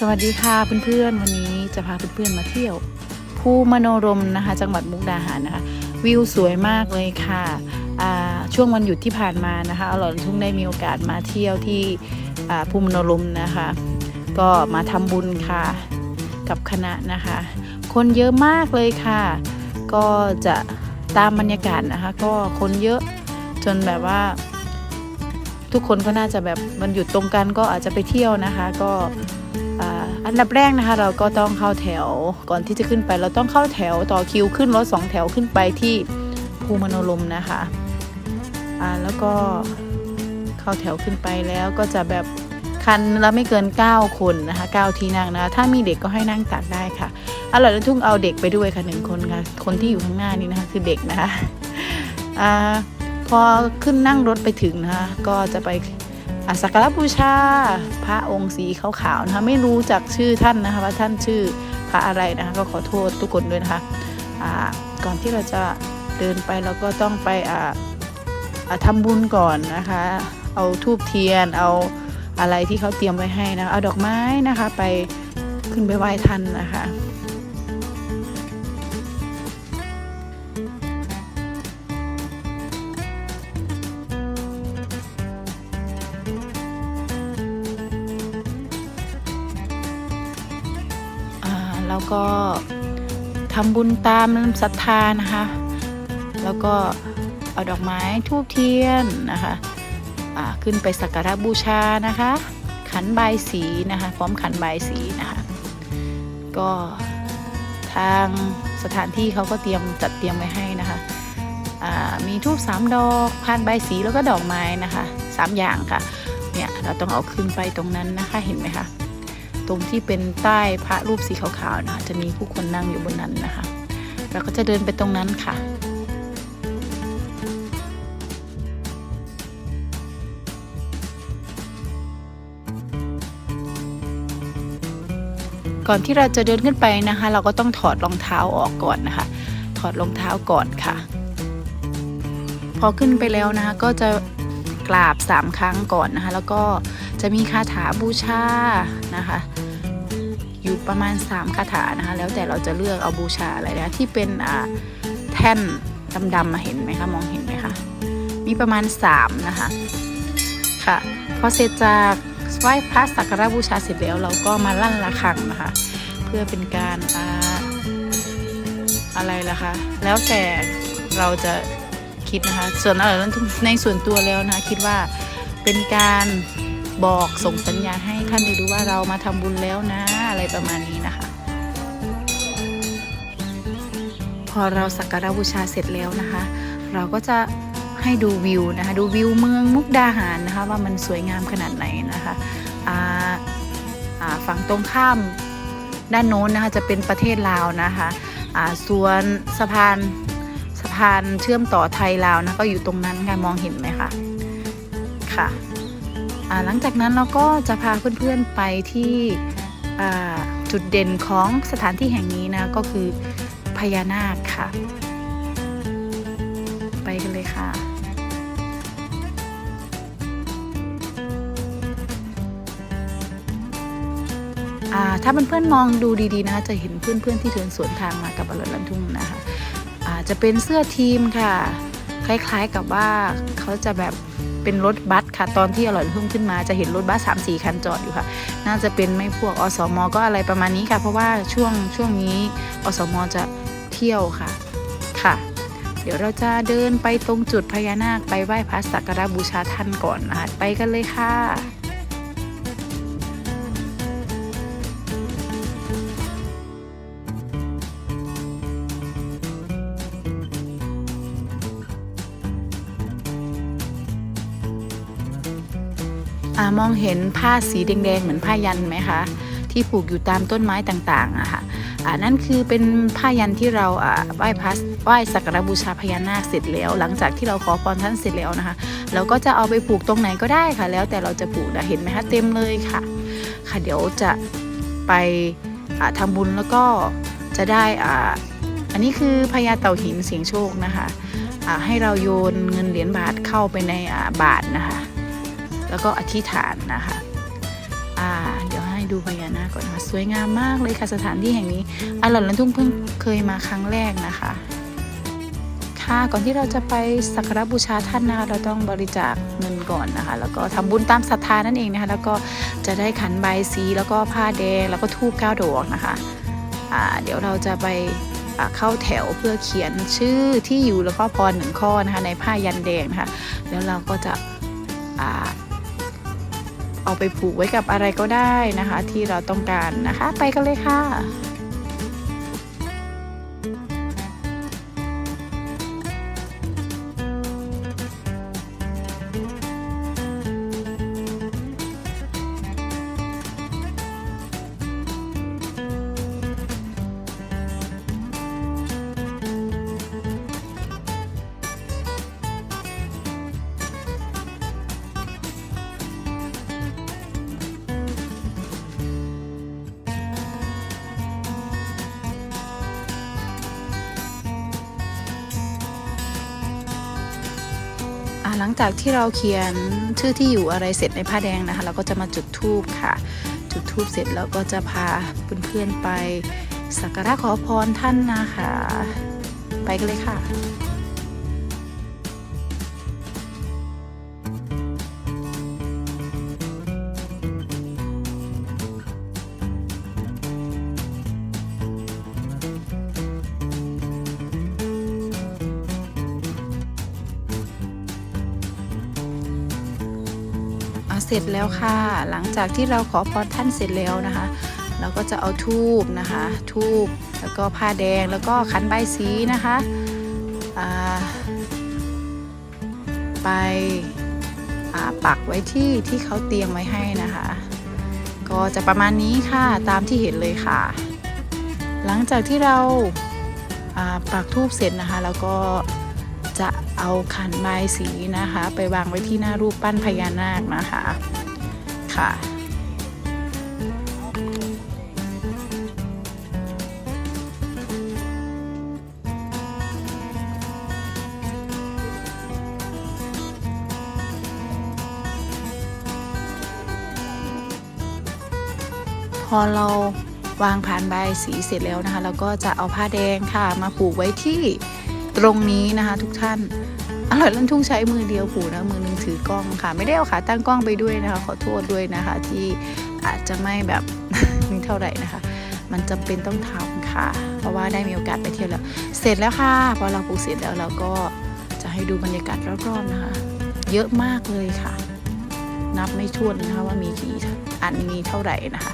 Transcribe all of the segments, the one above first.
สวัสดีค่ะเพื่อนๆ วันนี้จะพาเพื่อนๆมาเที่ยว ภูมโนรมนะคะ จังหวัดมุกดาหารนะคะ วิวสวยมากเลยค่ะ ช่วงวันหยุดที่ผ่านมานะคะอร่อยทุ่งได้มีโอกาสมาเที่ยวที่ภูมโนรมนะคะ ก็มาทำบุญค่ะกับคณะนะคะ คนเยอะมากเลยค่ะ ก็จะตามบรรยากาศนะคะ ก็คนเยอะจนแบบว่า ทุกคนก็น่าจะแบบวันหยุดตรงกันก็อาจจะไปเที่ยวนะคะ ก็ อันดับแรกนะคะ เราก็ต้องเข้าแถวก่อนที่จะขึ้นไป เราต้องเข้าแถวต่อคิวขึ้นรถสองแถวขึ้นไปที่ภูมโนรมนะคะอ่าแล้วก็เข้าแถวขึ้นไปแล้วก็จะแบบคันละไม่เกิน 9 คนนะคะ9ที่นั่งนะคะถ้ามีเด็กก็ให้นั่งตักได้ค่ะอร่อยแล้วทุ่งเอาเด็กไปด้วยค่ะหนึ่งคนค่ะคนที่อยู่ข้างหน้านี้นะคะคือเด็กนะคะอ่าพอขึ้นนั่งรถไปถึงนะคะก็จะไป อะสักการบูชา พระองค์สีขาวๆนะคะไม่รู้จักชื่อท่านนะคะว่าท่านชื่อพระอะไรนะคะก็ขอโทษทุกคนด้วยนะคะอ่าก่อนที่เราจะเดินไปเราก็ต้องไปอ่าอ่าทำบุญก่อนนะคะ เอาทูบเทียนเอาอะไรที่เขาเตรียมไว้ให้นะะเอาดอกไม้นะคะ ไปขึ้นไปไหว้ท่านนะคะ แล้วก็ทำบุญตามศรัทธานะคะ แล้วก็เอาดอกไม้ทูบเทียนนะคะขึ้นไปสักการะบูชานะคะ ขันใบสีนะคะพร้อมขันใบสีนะคะก็ทางสถานที่เขาก็เตรียมจัดเตรียมไว้ให้นะคะมีทูบสามดอกพานใบสีแล้วก็ดอกไม้นะคะสามอย่างค่ะเนี่ยเราต้องเอาขึ้นไปตรงนั้นนะคะเห็นไหมคะ ตรงที่เป็นใต้พระรูปสีขาวๆนะคะจะมีผู้คนนั่งอยู่บนนั้นนะคะ เราก็จะเดินไปตรงนั้นค่ะก่อนที่เราจะเดินขึ้นไปนะคะ เราก็ต้องถอดรองเท้าออกก่อนนะคะ ถอดรองเท้าก่อนค่ะ พอขึ้นไปแล้วนะคะ ก็จะกราบสามครั้งก่อนนะคะ แล้วก็จะมีคาถาบูชานะคะ อยู่ประมาณ 3 คาถานะคะ แล้วแต่เราจะเลือกเอาบูชาอะไรนะที่เป็นอ่าแท่นดำๆมาเห็นไหมคะมองเห็นไหมคะมีประมาณ 3 นะคะค่ะพอเสร็จจากไหว้พระสักการะบูชาเสร็จแล้วเราก็มาลั่นระฆังนะคะ เพื่อเป็นการอ่าอะไรล่ะคะ แล้วแต่เราจะคิดนะคะ ส่วนอะไรนั้นในส่วนตัวแล้วนะคิดว่าเป็นการ บอกส่งสัญญาณให้ท่านได้รู้ว่าเรามาทำบุญแล้วนะ อะไรประมาณนี้นะคะ พอเราสักการะบูชาเสร็จแล้วนะคะ เราก็จะให้ดูวิวนะคะ ดูวิวเมืองมุกดาหารนะคะ ว่ามันสวยงามขนาดไหนนะคะฝั่งตรงข้ามด้านโน้นนะคะจะเป็นประเทศลาวนะคะส่วนสะพานสะพานเชื่อมต่อไทยลาวนะก็อยู่ตรงนั้นค่ะมองเห็นไหมคะค่ะ หลังจากนั้นเราก็จะพาเพื่อนๆไปที่จุดเด่นของสถานที่แห่งนี้นะก็คือพญานาคค่ะ ไปกันเลยค่ะอ่าถ้าเพื่อนๆมองดูดีๆนะคะจะเห็นเพื่อนๆที่เดินสวนทางมากับอรลันทุ่งนะคะจะเป็นเสื้อทีมค่ะ คล้ายๆกับว่าเขาจะแบบ เป็นรถบัสค่ะ ตอนที่อร่อยเพิ่มขึ้นมาจะเห็นรถบัสสามสี่คันจอดอยู่ค่ะ น่าจะเป็นไม่พวกอสมก็อะไรประมาณนี้ค่ะ เพราะว่าช่วงช่วงนี้อสมจะเที่ยวค่ะค่ะ เดี๋ยวเราจะเดินไปตรงจุดพญานาคไปไหว้พระสักการะบูชาท่านก่อนนะคะไปกันเลยค่ะ อมองเห็นผ้าสีแดงๆ เหมือนผ้ายันไหมคะ ที่ผูกอยู่ตามต้นไม้ต่างๆอะค่ะอ่านั่นคือเป็นผ้ายันที่เราอ่าไหว้พระไหว้สักการบูชาพญานาคเสร็จแล้ว หลังจากที่เราขอพรท่านเสร็จแล้วนะคะ เราก็จะเอาไปผูกตรงไหนก็ได้ค่ะ แล้วแต่เราจะผูกนะเห็นไหมคะเต็มเลยค่ะ ค่ะเดี๋ยวจะไปอ่าทำบุญแล้วก็จะได้อ่าอันนี้คือพญาเต่าหินเสียงโชคนะคะให้เราโยนเงินเหรียญบาทเข้าไปในบาทนะคะ แล้วก็อธิษฐานนะคะอ่าเดี๋ยวให้ดูพญานาคก่อนนะคะสวยงามมากเลยค่ะสถานที่แห่งนี้อร่อยลันทุ่งเพิ่งเคยมาครั้งแรกนะคะ ค่ะก่อนที่เราจะไปสักการบูชาท่านนะคะเราต้องบริจาคเงินก่อนนะคะ แล้วก็ทำบุญตามศรัทธานั่นเองนะคะแล้วก็จะได้ขันใบสีแล้วก็ผ้าแดงแล้วก็ทูบเก้าดอกนะคะอ่าเดี๋ยวเราจะไปเข้าแถวเพื่อเขียนชื่อที่อยู่แล้วก็พรหนึ่งข้อนะคะในผ้ายันแดงนะคะแล้วเราก็จะอ่า เอาไปผูกไว้กับอะไรก็ได้นะคะ ที่เราต้องการนะคะ ไปกันเลยค่ะ หลังจากที่เราเขียนชื่อที่อยู่อะไรเสร็จในผ้าแดงนะคะ เราก็จะมาจุดธูปค่ะ จุดธูปเสร็จแล้วก็จะพาเพื่อนๆไปสักการะขอพรท่านนะคะ ไปกันเลยค่ะ เสร็จแล้วค่ะ หลังจากที่เราขอพรท่านเสร็จแล้วนะคะ เราก็จะเอาทูบนะคะทูบแล้วก็ผ้าแดงแล้วก็ขันใบสีนะคะไปปักไว้ที่ที่เขาเตรียมไว้ให้นะคะ ก็จะประมาณนี้ค่ะตามที่เห็นเลยค่ะ หลังจากที่เราอ่าปักทูบเสร็จนะคะ แล้วก็ จะเอาขันใบายสีนะคะ ไปวางไว้ที่หน้ารูปปั้นพญานาคนะคะค่ะพอเราวางผ่านใบสีเสร็จแล้วนะคะ เราก็จะเอาผ้าแดงค่ะ มาผูกไว้ที่ ตรงนี้นะคะ ทุกท่านอร่อยลั่นทุ่งใช้มือเดียวผูนะมือหนึงถือกล้องค่ะ ไม่ได้เอาขาตั้งกล้องไปด้วยนะคะ ขอโทษด้วยนะคะ ที่อาจจะไม่แบบนี่เท่าไหร่นะคะ มันจำเป็นต้องทำค่ะ เพราะว่าได้มีโอกาสไปเที่ยวแล้ว เสร็จแล้วค่ะพอเราผูกเสร็จแล้วเราก็จะให้ดูบรรยากาศรอบๆนะคะ เยอะมากเลยค่ะ นับไม่ถ้วนนะคะว่ามีกี่อันมีเท่าไหร่นะคะ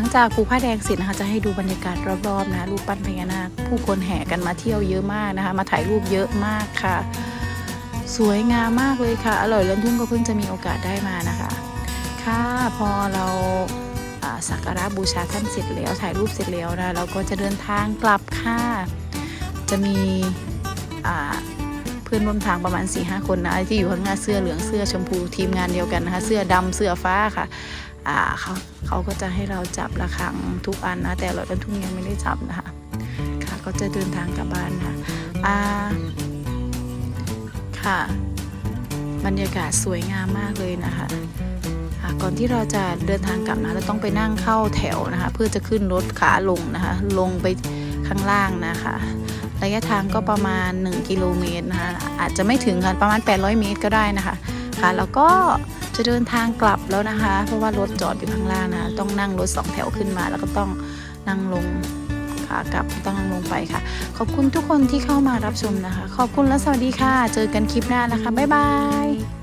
ลังจากปูผ้าแดงเสร็จนะคะจะให้ดูบรรยากาศรอบๆนะรูปปั้นพญานาคผู้คนแห่กันมาเที่ยวเยอะมากนะคะ มาถ่ายรูปเยอะมากค่ะ สวยงามมากเลยค่ะ อร่อยล้นทุ่งก็เพิ่งจะมีโอกาสได้มานะคะ ค่ะพอเราสักการะบูชาท่านเสร็จแล้วถ่ายรูปเสร็จแล้วนะเราก็จะเดินทางกลับค่ะจะมีเพื่อนร่วมทางประมาณ4ีหคนนะที่อยู่ข้างหน้าเสื้อเหลืองเสื้อชมพูทีมงานเดียวกันนะคะ เสื้อดำเสื้อฟ้าค่ะ เขาเขาก็จะให้เราจับระฆังทุกอันนะ แต่รถบรรทุกยังไม่ได้จับนะคะค่ะก็จะเดินทางกลับบ้านค่ะอ่าค่ะบรรยากาศสวยงามมากเลยนะคะก่อนที่เราจะเดินทางกลับนะเราต้องไปนั่งเข้าแถวนะคะ เพื่อจะขึ้นรถขาลงนะคะ ลงไปข้างล่างนะคะ ระยะทางก็ประมาณ 1 กิโลเมตรนะคะอาจจะไม่ถึงค่ะประมาณ 800 เมตรก็ได้นะคะค่ะแล้วก็ จะเดินทางกลับแล้วนะคะ เพราะว่ารถจอดอยู่ข้างล่างนะ ต้องนั่งรถสองแถวขึ้นมา แล้วก็ต้องนั่งลงขากลับต้องนั่งลงไปค่ะ ขอบคุณทุกคนที่เข้ามารับชมนะคะ ขอบคุณและสวัสดีค่ะ เจอกันคลิปหน้านะคะ บ๊ายบาย